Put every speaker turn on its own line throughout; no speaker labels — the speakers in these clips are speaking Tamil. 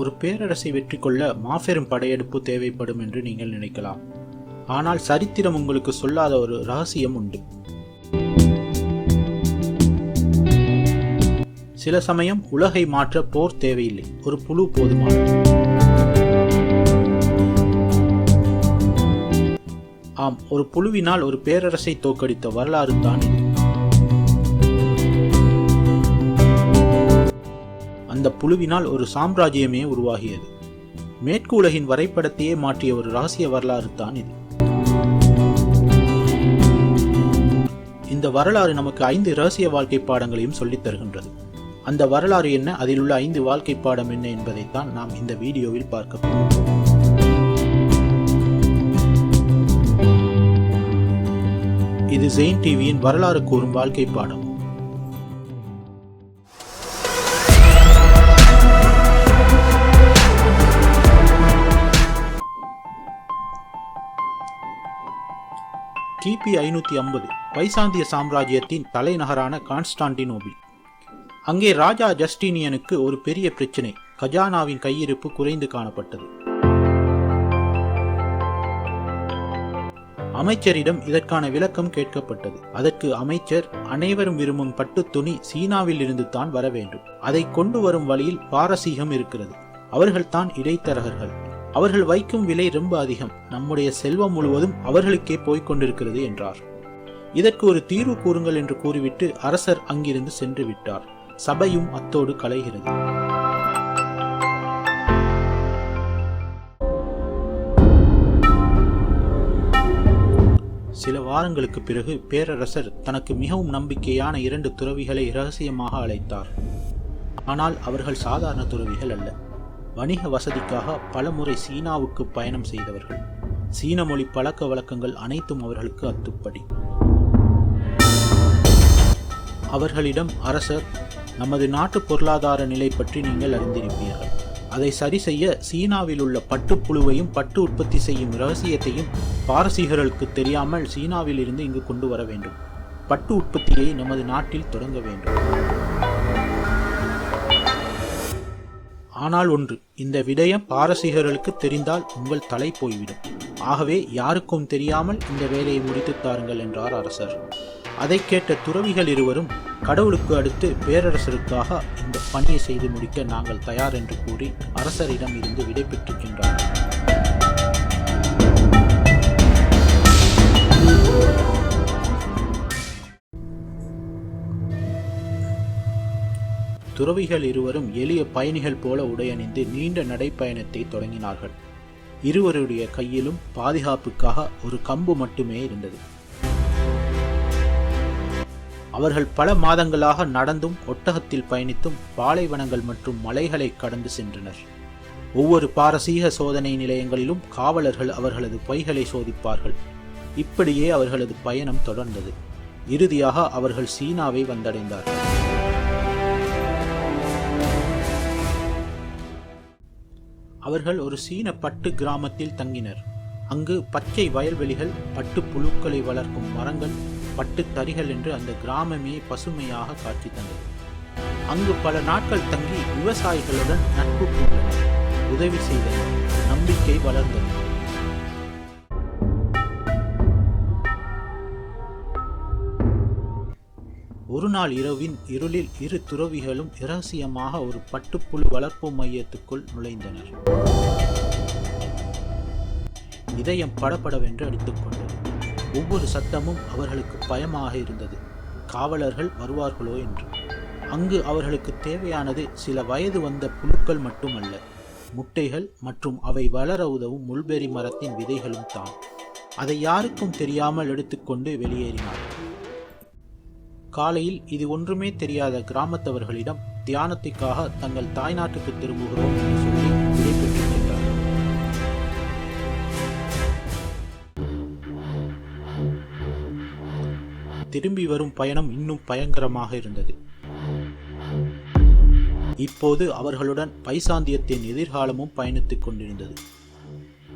ஒரு பேரரசை வெற்றி கொள்ள மாபெரும் படையெடுப்பு தேவைப்படும் என்று நீங்கள் நினைக்கலாம். ஆனால் சரித்திரம் உங்களுக்கு சொல்லாத ஒரு ரகசியம் உண்டு. சில சமயம் உலகை மாற்ற போர் தேவையில்லை. ஒரு புழு போதுமானது. ஆம் ஒரு புழுவினால் ஒரு பேரரசை தோற்கடித்த வரலாறு தான் இது. அந்த புழுவினால் ஒரு சாம்ராஜ்யமே உருவாகியது. மேற்கு உலகின் வரைபடத்தையே மாற்றிய ஒரு ரகசிய வரலாறு தான் இது. இந்த வரலாறு நமக்கு ஐந்து ரகசிய வாழ்க்கை பாடங்களையும் சொல்லித் தருகின்றது. அந்த வரலாறு என்ன? அதில் உள்ள ஐந்து வாழ்க்கை பாடம் என்ன என்பதைத்தான் நாம் இந்த வீடியோவில் பார்க்க போகிறோம். இது ஜெயின் டிவியின் வரலாறு கூறும் வாழ்க்கை பாடம். கிபி ஐநூத்தி ஐம்பது பைசாந்திய சாம்ராஜ்யத்தின் தலைநகரான கான்ஸ்டான்டினோபிள் அங்கே ராஜா ஜஸ்டினியனுக்கு ஒரு பெரிய பிரச்சனை கஜானாவின் கையிருப்பு குறைந்து காணப்பட்டது. அமைச்சரிடம் இதற்கான விளக்கம் கேட்கப்பட்டது. அதற்கு அமைச்சர் அனைவரும் விரும்பும் பட்டு துணி சீனாவில் இருந்து தான் வர வேண்டும். அதை கொண்டு வரும் வழியில் பாரசீகம் இருக்கிறது. அவர்கள்தான் இடைத்தரகர்கள். அவர்கள் வைக்கும் விலை ரொம்ப அதிகம். நம்முடைய செல்வம் முழுவதும் அவர்களுக்கே போய்க் கொண்டிருக்கிறது என்றார். இதற்கு ஒரு தீர்வு கூறுங்கள் என்று கூறிவிட்டு அரசர் அங்கிருந்து சென்று விட்டார். சபையும் அத்தோடு கலைகிறது. சில வாரங்களுக்கு பிறகு பேரரசர் தனக்கு மிகவும் நம்பிக்கையான இரண்டு துறவிகளை இரகசியமாக அழைத்தார். ஆனால் அவர்கள் சாதாரண துறவிகள் அல்ல. வணிக வசதிக்காக பலமுறை சீனாவுக்கு பயணம் செய்தவர்கள். சீன மொழி பழக்க வழக்கங்கள் அனைத்தும் அவர்களுக்கு அத்துப்படி. அவர்களிடம் அரசர் நமது நாட்டு பொருளாதார நிலை பற்றி நீங்கள் அறிந்திருப்பீர்கள். அதை சரி செய்ய சீனாவில் உள்ள பட்டுப்புழுவையும் பட்டு உற்பத்தி செய்யும் ரகசியத்தையும் பாரசீகர்களுக்கு தெரியாமல் சீனாவில் இருந்து இங்கு கொண்டு வர வேண்டும். பட்டு உற்பத்தியை நமது நாட்டில் தொடங்க வேண்டும். ஆனால் ஒன்று இந்த விடயம் பாரசீகர்களுக்கு தெரிந்தால் உங்கள் தலை போய்விடும். ஆகவே யாருக்கும் தெரியாமல் இந்த வேலையை முடித்து தாருங்கள் என்றார் அரசர். அதை கேட்ட துறவிகள் இருவரும் கடவுளுக்கு அடுத்து பேரரசருக்காக இந்த பணியை செய்து முடிக்க நாங்கள் தயார் என்று கூறி அரசரிடம் இருந்து விடை பெற்றுக்கின்றார்கள் துறவிகள் இருவரும் எளிய பயணிகள் போல உடையணிந்து நீண்ட நடைப்பயணத்தை தொடங்கினார்கள். இருவருடைய கையிலும் பாதுகாப்புக்காக ஒரு கம்பு மட்டுமே இருந்தது. அவர்கள் பல மாதங்களாக நடந்தும் ஒட்டகத்தில் பயணித்தும் பாலைவனங்கள் மற்றும் மலைகளை கடந்து சென்றனர். ஒவ்வொரு பாரசீக சோதனை நிலையங்களிலும் காவலர்கள் அவர்களது பைகளை சோதிப்பார்கள். இப்படியே அவர்களது பயணம் தொடர்ந்தது. இறுதியாக அவர்கள் சீனாவை வந்தடைந்தார்கள். அவர்கள் ஒரு சீன பட்டு கிராமத்தில் தங்கினர். அங்கு பச்சை வயல்வெளிகள் பட்டு புழுக்களை வளர்க்கும் மரங்கள் பட்டு தறிகள் என்று அந்த கிராமமே பசுமையாக காட்சி தந்தது. அங்கு பல நாட்கள் தங்கி விவசாயிகளுடன் நட்பு உதவி செய்தனர். நம்பிக்கை வளர்ந்தது ஒரு நாள் இரவின் இருளில் இரு துறவிகளும் இரகசியமாக ஒரு பட்டுப்புழு வளர்ப்பு மையத்துக்குள் நுழைந்தனர். இதயம் படபடவென்று அடித்துக்கொண்டது. ஒவ்வொரு சத்தமும் அவர்களுக்கு பயமாக இருந்தது. காவலர்கள் வருவார்களோ என்று. அங்கு அவர்களுக்கு தேவையானது சில வயது வந்த புழுக்கள் மட்டுமல்ல. முட்டைகள் மற்றும் அவை வளர உதவும் முள்பெரி மரத்தின் விதைகளும் தான். அதை யாருக்கும் தெரியாமல் எடுத்துக்கொண்டு வெளியேறினார்கள். காலையில் இது ஒன்றுமே தெரியாத கிராமத்தவர்களிடம் தியானத்திற்காக தங்கள் தாய்நாட்டுக்கு திரும்புகிறோம் என்று சொல்லி விடைபெற்றுச் சென்றார் திரும்பி வரும் பயணம் இன்னும் பயங்கரமாக இருந்தது. இப்போது அவர்களுடன் பைசாந்தியத்தின் எதிர்காலமும் பயணித்துக் கொண்டிருந்தது.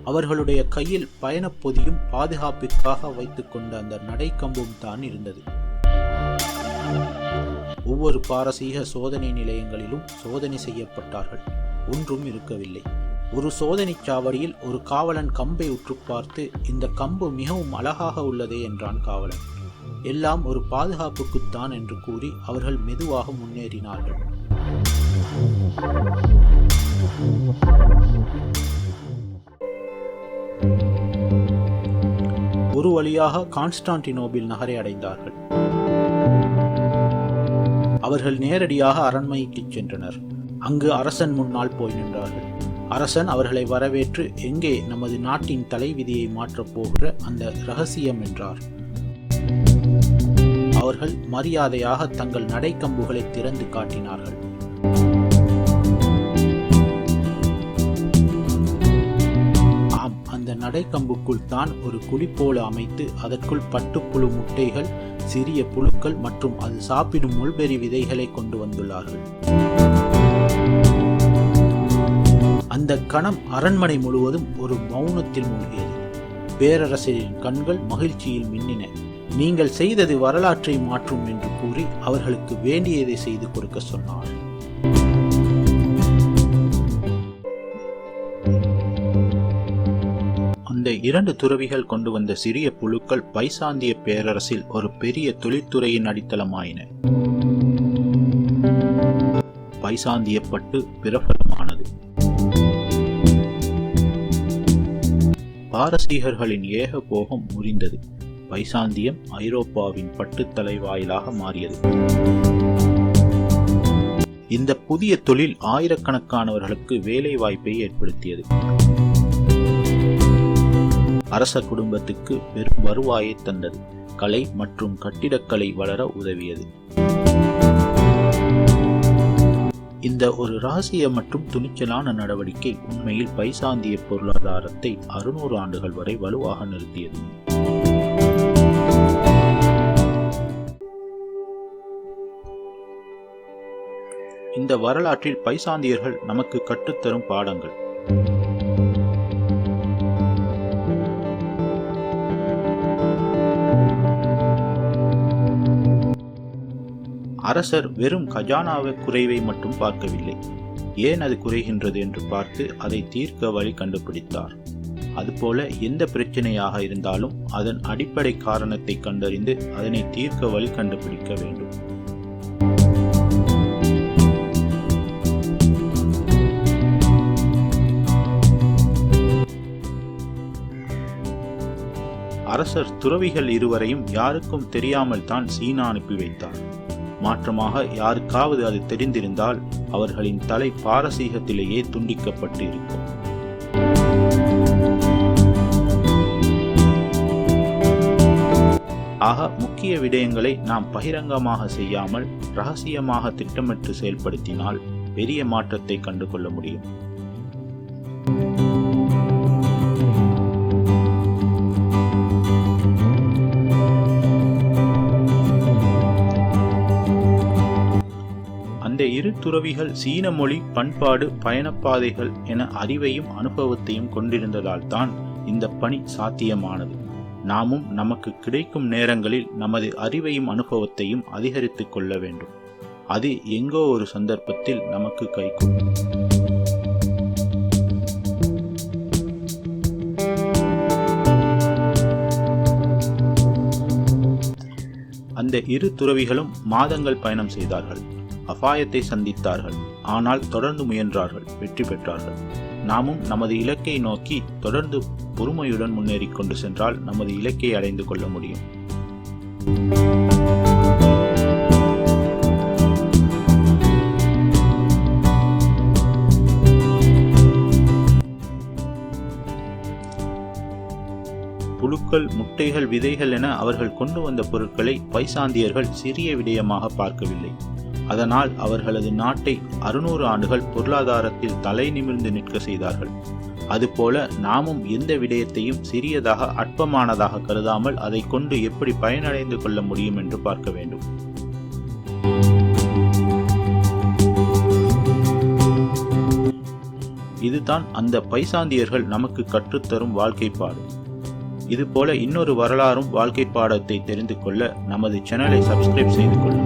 அவர்களுடைய கையில் பயணப் பொதியும் பாதுகாப்பிற்காக வைத்துக்கொண்ட அந்த நடைக்கம்பும் தான் இருந்தது. ஒவ்வொரு பாரசீக சோதனை நிலையங்களிலும் சோதனை செய்யப்பட்டார்கள். ஒன்றும் இருக்கவில்லை. ஒரு சோதனைச் சாவடியில் ஒரு காவலன் கம்பை உற்று பார்த்து இந்த கம்பு மிகவும் அழகாக உள்ளதே என்றான் காவலன். எல்லாம் ஒரு பாதுகாப்புக்குத்தான் என்று கூறி அவர்கள் மெதுவாக முன்னேறினார்கள். ஒரு வழியாக கான்ஸ்டான்டினோபில் நகரை அடைந்தார்கள். அவர்கள் நேரடியாக அரண்மனைக்கு சென்றனர். அங்கு அரசன் முன்னால் போய் நின்றார்கள். அரசன் அவர்களை வரவேற்று எங்கே நமது நாட்டின் தலைவிதியை மாற்றப் போகிற அந்த ரகசியம் என்றார். அவர்கள் மரியாதையாக தங்கள் நடைக்கம்புகளை திறந்து காட்டினார்கள். ஆம் அந்த நடைக்கம்புக்குள் தான் ஒரு குழி போல அமைத்து அதற்குள் பட்டுப்புழு முட்டைகள் சிறிய புழுக்கள் மற்றும் அது சாப்பிடும் முள்பெரி விதைகளை கொண்டு வந்துள்ளார்கள். அந்த கணம் அரண்மனை முழுவதும் ஒரு மௌனத்தில் மூழ்கியது. பேரரசரின் கண்கள் மகிழ்ச்சியில் மின்னின. நீங்கள் செய்தது வரலாற்றை மாற்றும் என்று கூறி அவர்களுக்கு வேண்டியதை செய்து கொடுக்க சொன்னார் இந்த இரண்டு துறவிகள் கொண்டு வந்த சிறிய புழுக்கள் பைசாந்திய பேரரசில் ஒரு பெரிய தொழிற்துறையின் அடித்தளமாயின. பைசாந்திய பட்டு பிரபலமானது. பாரசீகர்களின் ஏக போகம் முறிந்தது. பைசாந்தியம் ஐரோப்பாவின் பட்டுத்தலை வாயிலாக மாறியது. இந்த புதிய தொழில் ஆயிரக்கணக்கானவர்களுக்கு வேலை வாய்ப்பை ஏற்படுத்தியது. அரச குடும்பத்துக்கு பெரும் வருவாயை தந்தது. கலை மற்றும் கட்டிடக்கலை வளர உதவியது. இந்த ஒரு ரகசிய மற்றும் துணிச்சலான நடவடிக்கை உண்மையில் பைசாந்திய பொருளாதாரத்தை அறுநூறு ஆண்டுகள் வரை வலுவாக நிறுத்தியது. இந்த வரலாற்றில் பைசாந்தியர்கள் நமக்கு கற்றுத்தரும் பாடங்கள். அரசர் வெறும் கஜானாவை குறைவை மட்டும் பார்க்கவில்லை. ஏன் அது குறைகின்றது என்று பார்த்து அதை தீர்க்க வழி கண்டுபிடித்தார். அதுபோல எந்த பிரச்சனையாக இருந்தாலும் அதன் அடிப்படை காரணத்தை கண்டறிந்து அதனை தீர்க்க வழி கண்டுபிடிக்க வேண்டும். அரசர் துறவிகள் இருவரையும் யாருக்கும் தெரியாமல் தான் சீனா அனுப்பி வைத்தார். மாற்றமாக யாருக்காவது அது தெரிந்திருந்தால் அவர்களின் தலை பாரசீகத்திலேயே துண்டிக்கப்பட்டு இருக்கும் ஆக முக்கிய விடயங்களை நாம் பகிரங்கமாக செய்யாமல் ரகசியமாக திட்டமிட்டு செயல்படுத்தினால் பெரிய மாற்றத்தை கண்டுகொள்ள முடியும். துறவிகள் சீன மொழி பண்பாடு பயணப்பாதைகள் என அறிவையும் அனுபவத்தையும் கொண்டிருந்ததால் தான் இந்த பணி சாத்தியமானது. நாமும் நமக்கு கிடைக்கும் நேரங்களில் நமது அறிவையும் அனுபவத்தையும் அதிகரித்துக் கொள்ள வேண்டும். அது எங்கோ ஒரு சந்தர்ப்பத்தில் நமக்கு கைகூடும் அந்த இரு துறவிகளும் மாதங்கள் பயணம் செய்தார்கள். அபாயத்தை சந்தித்தார்கள். ஆனால் தொடர்ந்து முயன்றார்கள் வெற்றி பெற்றார்கள். நாமும் நமது இலக்கை நோக்கி தொடர்ந்து பொறுமையுடன் முன்னேறி கொண்டு சென்றால் நமது இலக்கை அடைந்து கொள்ள முடியும். புழுக்கள் முட்டைகள் விதைகள் என அவர்கள் கொண்டு வந்த பொருட்களை பைசாந்தியர்கள் சிறிய விடயமாக பார்க்கவில்லை. அதனால் அவர்களது நாட்டை அறுநூறு ஆண்டுகள் பொருளாதாரத்தில் தலை நிமிர்ந்து நிற்க செய்தார்கள். அதுபோல நாமும் எந்த விடயத்தையும் சிறியதாக அற்பமானதாக கருதாமல் அதை கொண்டு எப்படி பயனடைந்து கொள்ள முடியும் என்று பார்க்க வேண்டும். இதுதான் அந்த பைசாந்தியர்கள் நமக்கு கற்றுத்தரும் வாழ்க்கை பாடம் இதுபோல இன்னொரு வரலாறும் வாழ்க்கை பாடத்தை தெரிந்து கொள்ள நமது சேனலை சப்ஸ்கிரைப் செய்து கொள்ளுங்கள்.